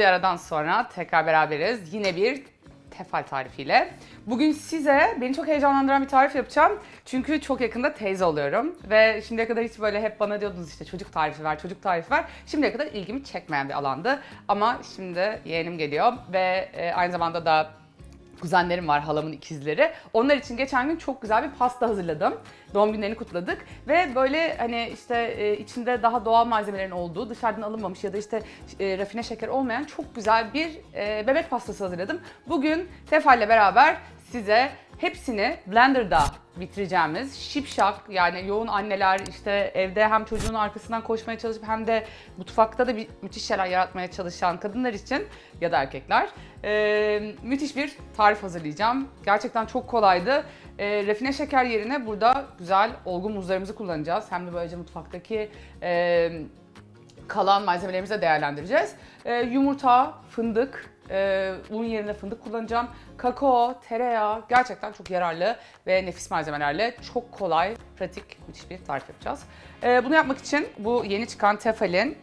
bir aradan sonra tekrar beraberiz. Yine bir tefal tarifiyle. Bugün size beni çok heyecanlandıran bir tarif yapacağım. Çünkü çok yakında teyze oluyorum. Ve şimdiye kadar hiç böyle hep bana diyordunuz işte çocuk tarifi ver, çocuk tarifi ver. Şimdiye kadar ilgimi çekmeyen bir alandı. Ama şimdi yeğenim geliyor ve e, aynı zamanda da kuzenlerim var, halamın ikizleri. Onlar için geçen gün çok güzel bir pasta hazırladım. Doğum günlerini kutladık ve böyle hani işte e, içinde daha doğal malzemelerin olduğu, dışarıdan alınmamış ya da işte e, rafine şeker olmayan çok güzel bir e, bebek pastası hazırladım. Bugün Tefal'le beraber size hepsini blenderda bitireceğimiz şipşak yani yoğun anneler işte evde hem çocuğun arkasından koşmaya çalışıp hem de mutfakta da bir müthiş şeyler yaratmaya çalışan kadınlar için ya da erkekler e, müthiş bir tarif hazırlayacağım. Gerçekten çok kolaydı. E, rafine şeker yerine burada güzel olgun muzlarımızı kullanacağız. Hem de böylece mutfaktaki e, kalan malzemelerimizi de değerlendireceğiz. Ee, yumurta, fındık, e, un yerine fındık kullanacağım. Kakao, tereyağı gerçekten çok yararlı ve nefis malzemelerle çok kolay, pratik, müthiş bir tarif yapacağız. Ee, bunu yapmak için bu yeni çıkan Tefal'in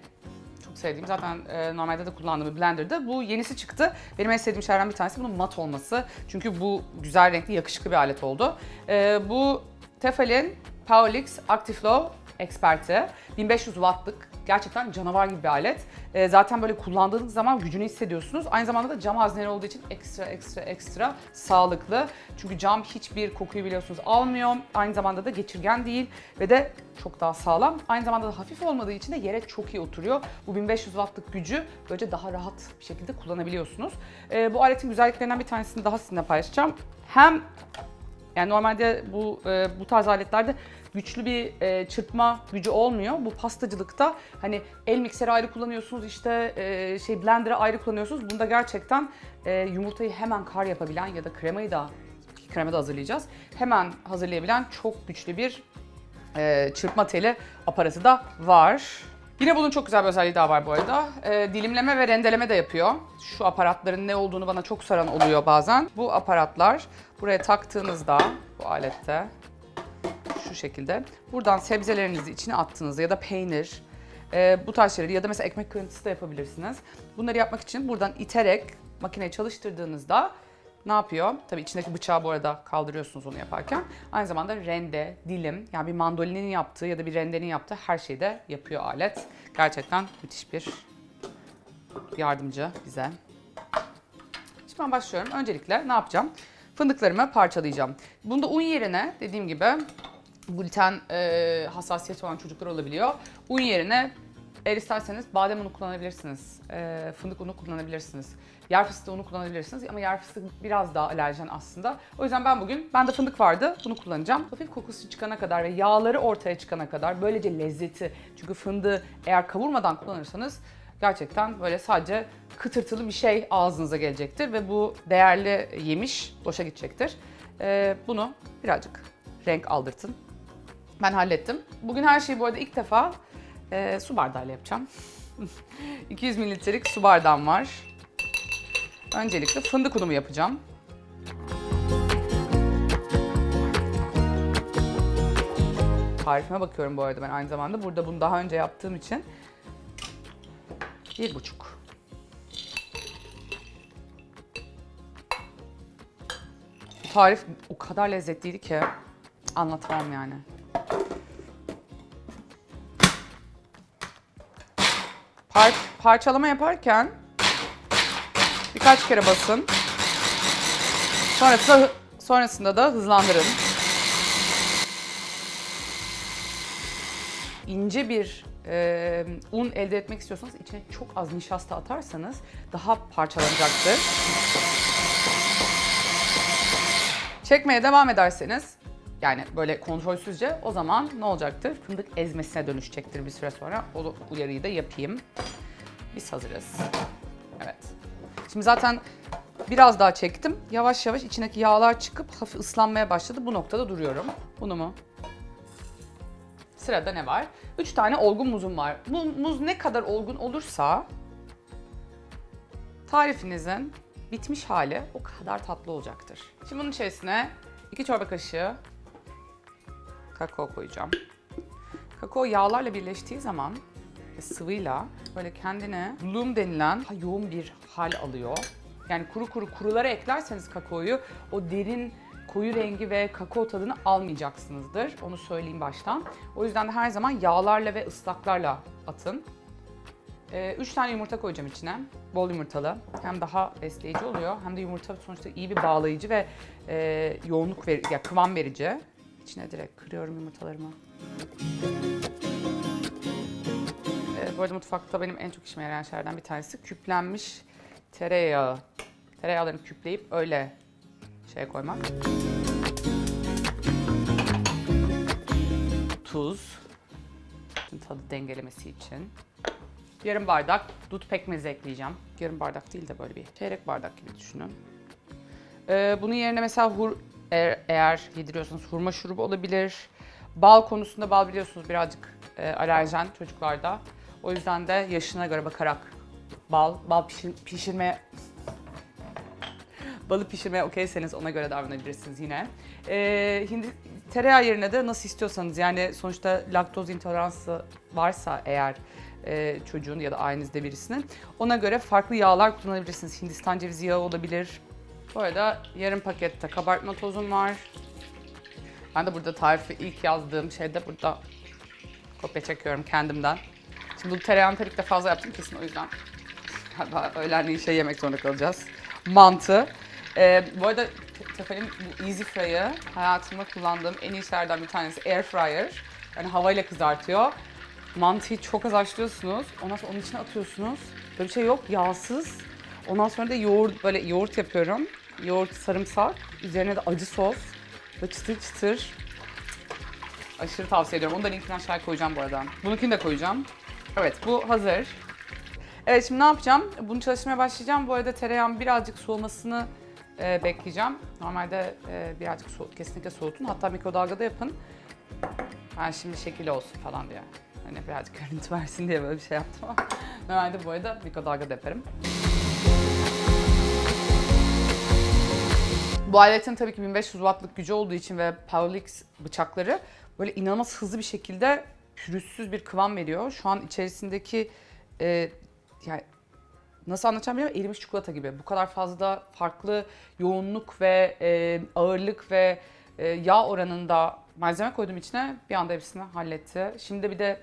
çok sevdiğim zaten e, normalde de kullandığım blenderda bu yenisi çıktı. Benim en sevdiğim şeylerden bir tanesi bunun mat olması. Çünkü bu güzel renkli yakışıklı bir alet oldu. Ee, bu Tefal'in Powerlix Actiflow Expert'i 1500 wattlık gerçekten canavar gibi bir alet. Ee, zaten böyle kullandığınız zaman gücünü hissediyorsunuz. Aynı zamanda da cam hazneli olduğu için ekstra ekstra ekstra sağlıklı. Çünkü cam hiçbir kokuyu biliyorsunuz almıyor. Aynı zamanda da geçirgen değil ve de çok daha sağlam. Aynı zamanda da hafif olmadığı için de yere çok iyi oturuyor. Bu 1500 wattlık gücü böylece daha rahat bir şekilde kullanabiliyorsunuz. Ee, bu aletin güzelliklerinden bir tanesini daha sizinle paylaşacağım. Hem yani normalde bu e, bu tarz aletlerde güçlü bir e, çırpma gücü olmuyor. Bu pastacılıkta hani el mikseri ayrı kullanıyorsunuz, işte e, şey blender'ı ayrı kullanıyorsunuz. Bunda gerçekten e, yumurtayı hemen kar yapabilen ya da kremayı da krema da hazırlayacağız. Hemen hazırlayabilen çok güçlü bir e, çırpma teli aparatı da var. Yine bunun çok güzel bir özelliği daha var bu arada. E, dilimleme ve rendeleme de yapıyor. Şu aparatların ne olduğunu bana çok soran oluyor bazen. Bu aparatlar buraya taktığınızda bu alette şu şekilde buradan sebzelerinizi içine attığınızda ya da peynir e, bu tarz şeyleri ya da mesela ekmek kırıntısı da yapabilirsiniz. Bunları yapmak için buradan iterek makineyi çalıştırdığınızda ne yapıyor? Tabii içindeki bıçağı bu arada kaldırıyorsunuz onu yaparken. Aynı zamanda rende, dilim yani bir mandolinin yaptığı ya da bir rendenin yaptığı her şeyi de yapıyor alet. Gerçekten müthiş bir yardımcı bize. Şimdi ben başlıyorum. Öncelikle ne yapacağım? Fındıklarımı parçalayacağım. Bunda un yerine dediğim gibi gluten e, hassasiyeti olan çocuklar olabiliyor. Un yerine eğer isterseniz badem unu kullanabilirsiniz. E, fındık unu kullanabilirsiniz. Yer fıstığı unu kullanabilirsiniz ama yer fıstığı biraz daha alerjen aslında. O yüzden ben bugün, bende fındık vardı, bunu kullanacağım. Hafif kokusu çıkana kadar ve yağları ortaya çıkana kadar böylece lezzeti. Çünkü fındığı eğer kavurmadan kullanırsanız gerçekten böyle sadece kıtırtılı bir şey ağzınıza gelecektir ve bu değerli yemiş boşa gidecektir. E, bunu birazcık renk aldırtın. Ben hallettim. Bugün her şeyi bu arada ilk defa e, su bardağıyla yapacağım. 200 mililitrelik su bardağım var. Öncelikle fındık unumu yapacağım. Tarifime bakıyorum bu arada ben aynı zamanda. Burada bunu daha önce yaptığım için bir buçuk. Bu tarif o kadar lezzetliydi ki anlatamam yani. Par- parçalama yaparken birkaç kere basın. Sonrasında, sonrasında da hızlandırın. İnce bir e, un elde etmek istiyorsanız içine çok az nişasta atarsanız daha parçalanacaktır. Çekmeye devam ederseniz yani böyle kontrolsüzce o zaman ne olacaktır? Fındık ezmesine dönüşecektir bir süre sonra. O uyarıyı da yapayım. Biz hazırız. Evet. Şimdi zaten biraz daha çektim. Yavaş yavaş içindeki yağlar çıkıp hafif ıslanmaya başladı. Bu noktada duruyorum. Bunu mu? Sırada ne var? 3 tane olgun muzum var. Bu muz ne kadar olgun olursa tarifinizin bitmiş hali o kadar tatlı olacaktır. Şimdi bunun içerisine 2 çorba kaşığı kakao koyacağım. Kakao yağlarla birleştiği zaman sıvıyla böyle kendine bloom denilen yoğun bir hal alıyor. Yani kuru kuru kurulara eklerseniz kakaoyu o derin koyu rengi ve kakao tadını almayacaksınızdır. Onu söyleyeyim baştan. O yüzden de her zaman yağlarla ve ıslaklarla atın. 3 tane yumurta koyacağım içine. Bol yumurtalı. Hem daha besleyici oluyor hem de yumurta sonuçta iyi bir bağlayıcı ve e, yoğunluk ver, ya kıvam verici. İçine direkt kırıyorum yumurtalarımı. E, bu arada mutfakta benim en çok işime yarayan şeylerden bir tanesi küplenmiş tereyağı. Tereyağlarını küpleyip öyle şeye koymak. Tuz. Tadı dengelemesi için. Yarım bardak dut pekmezi ekleyeceğim. Yarım bardak değil de böyle bir çeyrek bardak gibi düşünün. Ee, bunun yerine mesela hur, eğer, eğer yediriyorsanız hurma şurubu olabilir. Bal konusunda bal biliyorsunuz birazcık e, alerjen çocuklarda. O yüzden de yaşına göre bakarak bal, bal pişir, pişirmeye balı pişirmeye okeyseniz ona göre davranabilirsiniz yine. Ee, hindi, tereyağı yerine de nasıl istiyorsanız yani sonuçta laktoz intoleransı varsa eğer e, çocuğun ya da ailenizde birisinin ona göre farklı yağlar kullanabilirsiniz. Hindistan cevizi yağı olabilir. Bu arada yarım pakette kabartma tozum var. Ben de burada tarifi ilk yazdığım şeyde burada kopya çekiyorum kendimden. Şimdi bu tereyağını tabii ki de fazla yaptım kesin o yüzden galiba öğlenleyin şey yemek zorunda kalacağız. Mantı. Ee, bu arada Tefal'in bu Easy Fry'ı hayatımda kullandığım en iyi şeylerden bir tanesi Air Fryer. Yani havayla kızartıyor. Mantıyı çok az haşlıyorsunuz. Ondan sonra onun içine atıyorsunuz. Böyle bir şey yok. Yağsız. Ondan sonra da yoğurt böyle yoğurt yapıyorum. Yoğurt, sarımsak. Üzerine de acı sos. Ve çıtır çıtır. Aşırı tavsiye ediyorum. Onu da linkini aşağıya koyacağım bu arada. Bununkini de koyacağım. Evet bu hazır. Evet şimdi ne yapacağım? Bunu çalışmaya başlayacağım. Bu arada tereyağın birazcık soğumasını e, bekleyeceğim. Normalde e, birazcık so- kesinlikle soğutun. Hatta mikrodalgada yapın. Ben şimdi şekil olsun falan diye. Hani birazcık görüntü versin diye böyle bir şey yaptım ama. Normalde bu arada mikrodalgada yaparım. Bu aletin tabii ki 1500 wattlık gücü olduğu için ve Powlix bıçakları böyle inanılmaz hızlı bir şekilde pürüzsüz bir kıvam veriyor. Şu an içerisindeki e, yani nasıl anlatacağım bilmiyorum erimiş çikolata gibi. Bu kadar fazla farklı yoğunluk ve e, ağırlık ve e, yağ oranında malzeme koydum içine bir anda hepsini halletti. Şimdi bir de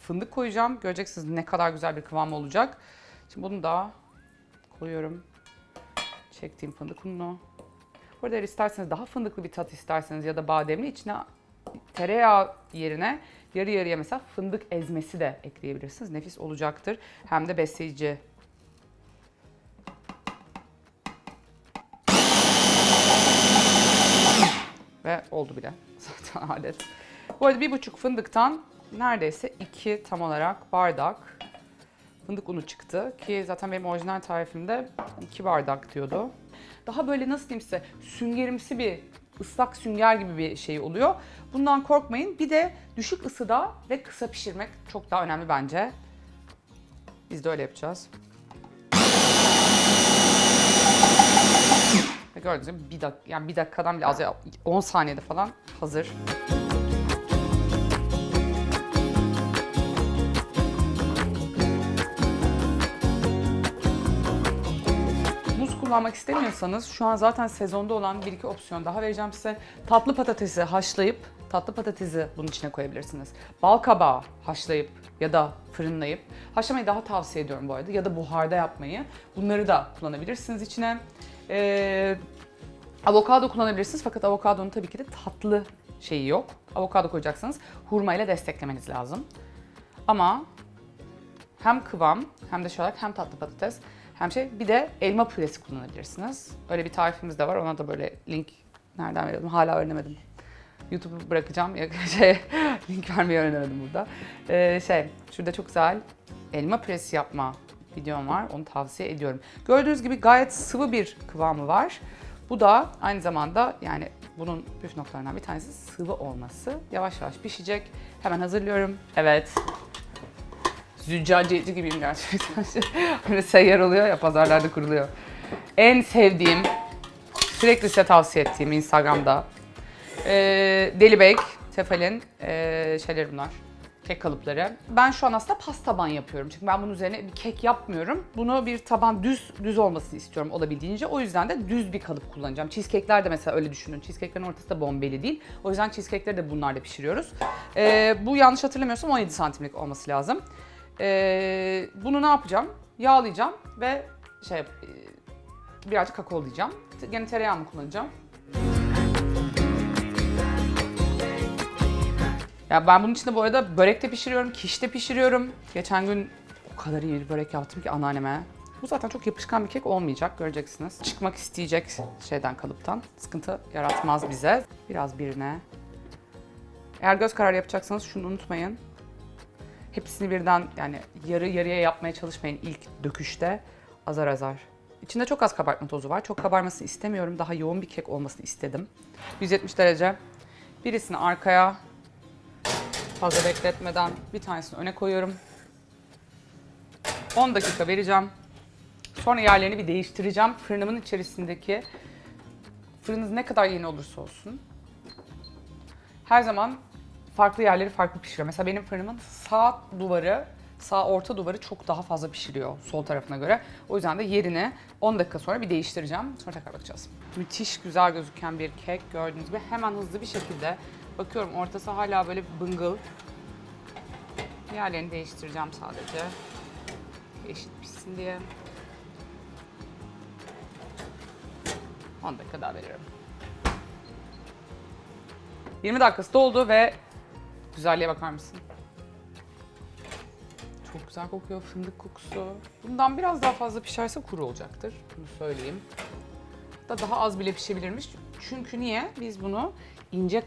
fındık koyacağım. Göreceksiniz ne kadar güzel bir kıvam olacak. Şimdi bunu da koyuyorum. Çektiğim fındık ununu. Bu arada eğer isterseniz daha fındıklı bir tat isterseniz ya da bademli içine tereyağı yerine yarı yarıya mesela fındık ezmesi de ekleyebilirsiniz. Nefis olacaktır. Hem de besleyici. Ve oldu bile zaten alet. Bu arada bir buçuk fındıktan neredeyse iki tam olarak bardak fındık unu çıktı. Ki zaten benim orijinal tarifimde iki bardak diyordu. Daha böyle nasıl diyeyim size süngerimsi bir ıslak sünger gibi bir şey oluyor. Bundan korkmayın. Bir de düşük ısıda ve kısa pişirmek çok daha önemli bence. Biz de öyle yapacağız. Ve gördüğünüz gibi bir, dak yani bir dakikadan bile az ya 10 saniyede falan hazır. Kullanmak istemiyorsanız şu an zaten sezonda olan bir iki opsiyon daha vereceğim size. Tatlı patatesi haşlayıp tatlı patatesi bunun içine koyabilirsiniz. Bal kabağı haşlayıp ya da fırınlayıp haşlamayı daha tavsiye ediyorum bu arada ya da buharda yapmayı. Bunları da kullanabilirsiniz içine. Ee, avokado kullanabilirsiniz fakat avokadonun tabii ki de tatlı şeyi yok. Avokado koyacaksanız hurma ile desteklemeniz lazım. Ama hem kıvam hem de şöyle hem tatlı patates hem şey bir de elma püresi kullanabilirsiniz. Öyle bir tarifimiz de var. Ona da böyle link nereden verelim hala öğrenemedim. YouTube'u bırakacağım şey link vermeyi öğrenemedim burada. Ee, şey şurada çok güzel elma püresi yapma videom var. Onu tavsiye ediyorum. Gördüğünüz gibi gayet sıvı bir kıvamı var. Bu da aynı zamanda yani bunun püf noktalarından bir tanesi sıvı olması. Yavaş yavaş pişecek. Hemen hazırlıyorum. Evet. Züccaciyeci gibiyim gerçekten. Böyle seyyar oluyor ya pazarlarda kuruluyor. En sevdiğim, sürekli size tavsiye ettiğim Instagram'da. Ee, Deli Bake, Tefal'in ee, şeyleri bunlar. Kek kalıpları. Ben şu an aslında pasta taban yapıyorum. Çünkü ben bunun üzerine bir kek yapmıyorum. Bunu bir taban düz düz olmasını istiyorum olabildiğince. O yüzden de düz bir kalıp kullanacağım. Cheesecake'ler de mesela öyle düşünün. Cheesecake'lerin ortası da bombeli değil. O yüzden cheesecake'leri de bunlarla pişiriyoruz. Ee, bu yanlış hatırlamıyorsam 17 santimlik olması lazım. Ee, bunu ne yapacağım? Yağlayacağım ve şey e, birazcık kakaolayacağım. Gene tereyağımı kullanacağım. Ya ben bunun içinde bu arada börek de pişiriyorum, kiş de pişiriyorum. Geçen gün o kadar iyi bir börek yaptım ki anneanneme. Bu zaten çok yapışkan bir kek olmayacak göreceksiniz. Çıkmak isteyecek şeyden kalıptan. Sıkıntı yaratmaz bize. Biraz birine. Eğer göz kararı yapacaksanız şunu unutmayın. Hepsini birden yani yarı yarıya yapmaya çalışmayın ilk döküşte. Azar azar. İçinde çok az kabartma tozu var. Çok kabarmasını istemiyorum. Daha yoğun bir kek olmasını istedim. 170 derece. Birisini arkaya, Fazla bekletmeden bir tanesini öne koyuyorum. 10 dakika vereceğim. Sonra yerlerini bir değiştireceğim. Fırınımın içerisindeki fırınınız ne kadar yeni olursa olsun. Her zaman farklı yerleri farklı pişiriyor. Mesela benim fırınımın sağ duvarı, sağ orta duvarı çok daha fazla pişiriyor sol tarafına göre. O yüzden de yerini 10 dakika sonra bir değiştireceğim. Sonra tekrar bakacağız. Müthiş güzel gözüken bir kek gördüğünüz gibi hemen hızlı bir şekilde bakıyorum ortası hala böyle bıngıl. Yerlerini değiştireceğim sadece. Eşit pişsin diye. 10 dakika daha veriyorum. 20 dakikası doldu ve güzelliğe bakar mısın? Çok güzel kokuyor fındık kokusu. Bundan biraz daha fazla pişerse kuru olacaktır. Bunu söyleyeyim. Da daha az bile pişebilirmiş. Çünkü niye? Biz bunu ince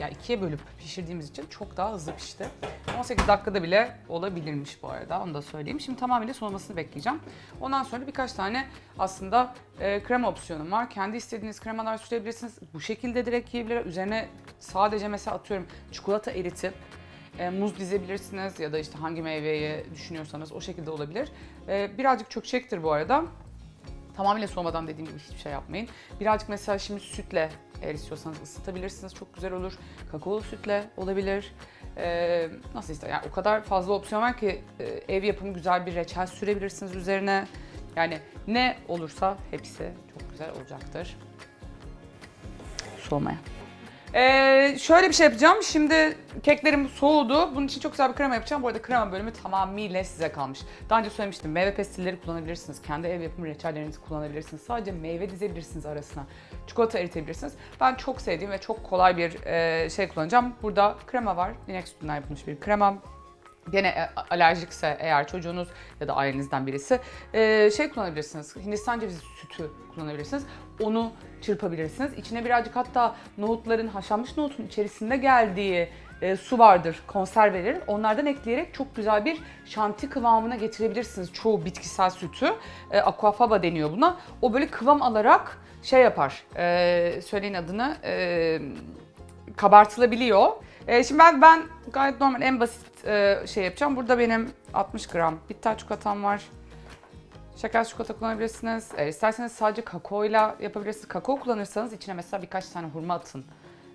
yani ikiye bölüp pişirdiğimiz için çok daha hızlı pişti. 18 dakikada bile olabilirmiş bu arada onu da söyleyeyim. Şimdi tamamıyla soğumasını bekleyeceğim. Ondan sonra birkaç tane aslında e, krema opsiyonum var. Kendi istediğiniz kremalar sürebilirsiniz. Bu şekilde direkt yiyebilirler. Üzerine sadece mesela atıyorum çikolata eritip e, muz dizebilirsiniz ya da işte hangi meyveyi düşünüyorsanız o şekilde olabilir. E, birazcık çökecektir bu arada. Tamamıyla soğumadan dediğim gibi hiçbir şey yapmayın. Birazcık mesela şimdi sütle eğer istiyorsanız ısıtabilirsiniz. Çok güzel olur. Kakaolu sütle olabilir. Ee, nasıl ister? Yani o kadar fazla opsiyon var ki e, ev yapımı güzel bir reçel sürebilirsiniz üzerine. Yani ne olursa hepsi çok güzel olacaktır. Soğumaya. Ee, şöyle bir şey yapacağım. Şimdi keklerim soğudu. Bunun için çok güzel bir krema yapacağım. Bu arada krema bölümü tamamıyla size kalmış. Daha önce söylemiştim. Meyve pestilleri kullanabilirsiniz. Kendi ev yapımı reçellerinizi kullanabilirsiniz. Sadece meyve dizebilirsiniz arasına. Çikolata eritebilirsiniz. Ben çok sevdiğim ve çok kolay bir e, şey kullanacağım. Burada krema var. İnek sütünden yapılmış bir krema. Gene e, alerjikse eğer çocuğunuz ya da ailenizden birisi e, şey kullanabilirsiniz. Hindistan cevizi sütü kullanabilirsiniz. Onu çırpabilirsiniz. İçine birazcık hatta nohutların haşlanmış nohutun içerisinde geldiği e, su vardır konservelerin. Onlardan ekleyerek çok güzel bir şanti kıvamına getirebilirsiniz çoğu bitkisel sütü. Aquafaba deniyor buna. O böyle kıvam alarak şey yapar. Söyleyin adını. E, kabartılabiliyor. Şimdi ben ben gayet normal en basit e, şey yapacağım. Burada benim 60 gram bitter çikolatam var. Şeker çikolata kullanabilirsiniz. Eğer isterseniz sadece kakaoyla yapabilirsiniz. Kakao kullanırsanız içine mesela birkaç tane hurma atın.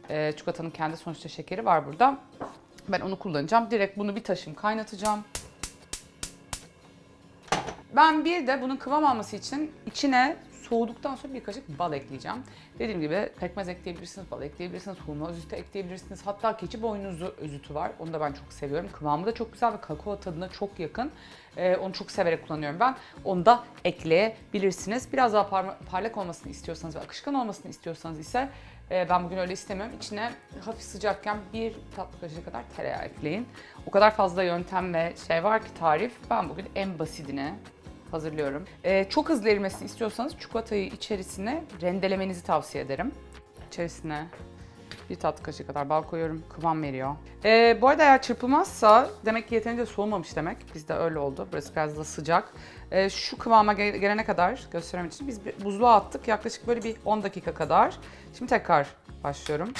E, çikolatanın kendi sonuçta şekeri var burada. Ben onu kullanacağım. Direkt bunu bir taşım kaynatacağım. Ben bir de bunun kıvam alması için içine soğuduktan sonra bir kaşık bal ekleyeceğim. Dediğim gibi pekmez ekleyebilirsiniz, bal ekleyebilirsiniz, hurma özütü ekleyebilirsiniz. Hatta keçi boynuzu özütü var. Onu da ben çok seviyorum. Kıvamı da çok güzel ve kakao tadına çok yakın. Ee, onu çok severek kullanıyorum ben. Onu da ekleyebilirsiniz. Biraz daha parma- parlak olmasını istiyorsanız ve akışkan olmasını istiyorsanız ise e, ben bugün öyle istemiyorum. İçine hafif sıcakken bir tatlı kaşığı kadar tereyağı ekleyin. O kadar fazla yöntem ve şey var ki tarif. Ben bugün en basitini hazırlıyorum. Ee, çok hızlı erimesini istiyorsanız çikolatayı içerisine rendelemenizi tavsiye ederim. İçerisine bir tatlı kaşığı kadar bal koyuyorum. Kıvam veriyor. Ee, bu arada eğer çırpılmazsa demek ki yeterince soğumamış demek. Bizde öyle oldu. Burası biraz da sıcak. Ee, şu kıvama gel- gelene kadar göstermem için biz buzluğa attık. Yaklaşık böyle bir 10 dakika kadar. Şimdi tekrar başlıyorum.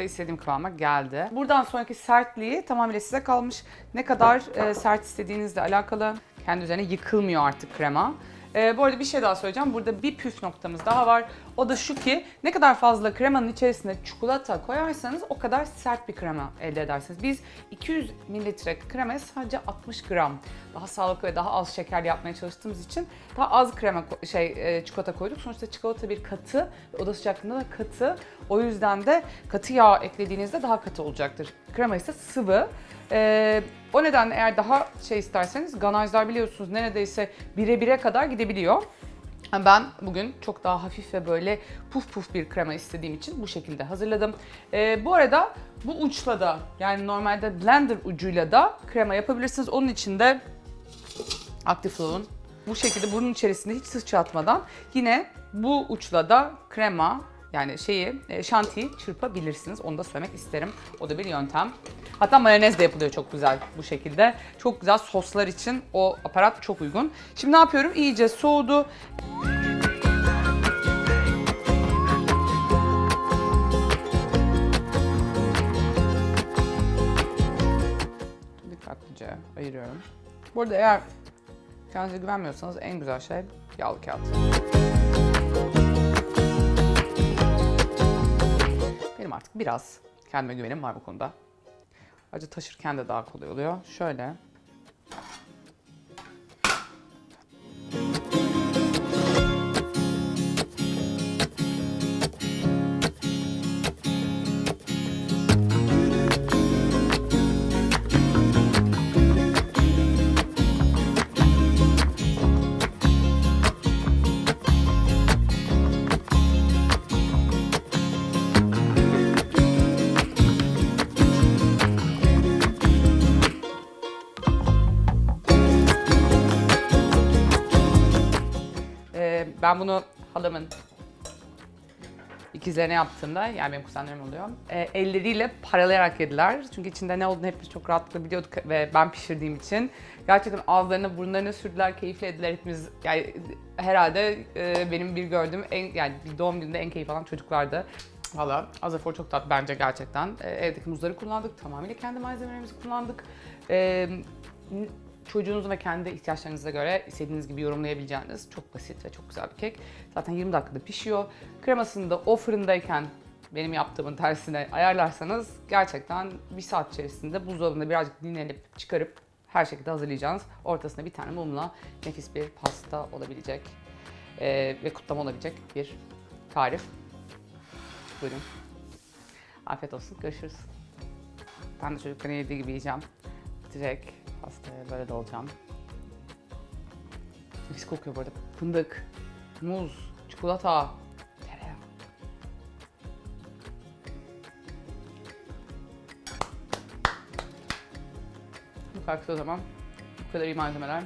Ve istediğim kıvama geldi. Buradan sonraki sertliği tamamıyla size kalmış. Ne kadar e, sert istediğinizle alakalı. kendi üzerine yıkılmıyor artık krema. Ee, bu arada bir şey daha söyleyeceğim. Burada bir püf noktamız daha var. O da şu ki ne kadar fazla kremanın içerisine çikolata koyarsanız o kadar sert bir krema elde edersiniz. Biz 200 mililitre kremaya sadece 60 gram daha sağlıklı ve daha az şeker yapmaya çalıştığımız için daha az krema şey e, çikolata koyduk. Sonuçta çikolata bir katı oda sıcaklığında da katı. O yüzden de katı yağ eklediğinizde daha katı olacaktır. Krema ise sıvı. Ee, o nedenle eğer daha şey isterseniz ganajlar biliyorsunuz neredeyse bire bire kadar gidebiliyor. Ben bugün çok daha hafif ve böyle puf puf bir krema istediğim için bu şekilde hazırladım. Ee, bu arada bu uçla da yani normalde blender ucuyla da krema yapabilirsiniz. Onun için de Actiflow'un bu şekilde bunun içerisinde hiç sıçratmadan yine bu uçla da krema yani şeyi e, şantiyi çırpabilirsiniz. Onu da söylemek isterim. O da bir yöntem. Hatta mayonez de yapılıyor çok güzel bu şekilde. Çok güzel soslar için o aparat çok uygun. Şimdi ne yapıyorum? İyice soğudu. Dikkatlice ayırıyorum. Bu arada eğer kendinize güvenmiyorsanız en güzel şey yağlı kağıt. Benim artık biraz kendime güvenim var bu konuda. Ayrıca taşırken de daha kolay oluyor. Şöyle. Ben bunu halamın ikizlerine yaptığımda, yani benim kuzenlerim oluyor, e, elleriyle paralayarak yediler. Çünkü içinde ne olduğunu hepimiz çok rahatlıkla biliyorduk ve ben pişirdiğim için. Gerçekten ağızlarına, burunlarına sürdüler, keyifle yediler hepimiz. Yani herhalde e, benim bir gördüğüm, en, yani bir doğum gününde en keyif alan çocuklardı. Valla Azafor çok tatlı bence gerçekten. E, evdeki muzları kullandık, tamamıyla kendi malzemelerimizi kullandık. E, çocuğunuzun ve kendi ihtiyaçlarınıza göre istediğiniz gibi yorumlayabileceğiniz çok basit ve çok güzel bir kek. Zaten 20 dakikada pişiyor. Kremasını da o fırındayken benim yaptığımın tersine ayarlarsanız gerçekten bir saat içerisinde buzdolabında birazcık dinlenip çıkarıp her şekilde hazırlayacağınız ortasına bir tane mumla nefis bir pasta olabilecek eee, ve kutlama olabilecek bir tarif. Buyurun. Afiyet olsun. Görüşürüz. Ben de çocukların yediği gibi yiyeceğim. Direkt pastaya böyle dolacağım. Nefis kokuyor bu arada. Fındık, muz, çikolata, tereyağı. Bu kadar kısa o zaman. Bu kadar iyi malzemeler.